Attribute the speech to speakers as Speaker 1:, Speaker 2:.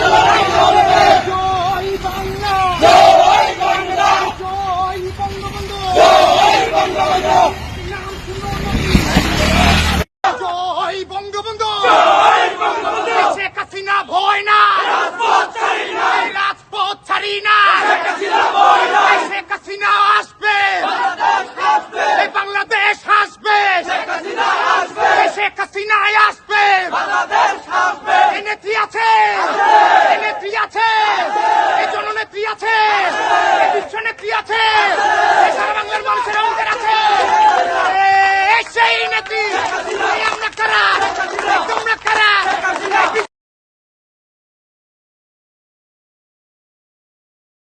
Speaker 1: চলবে আছে। এই নেত্রী আছে? নেত্রী আছে? এই জননেত্রী আছে? বিশ্ব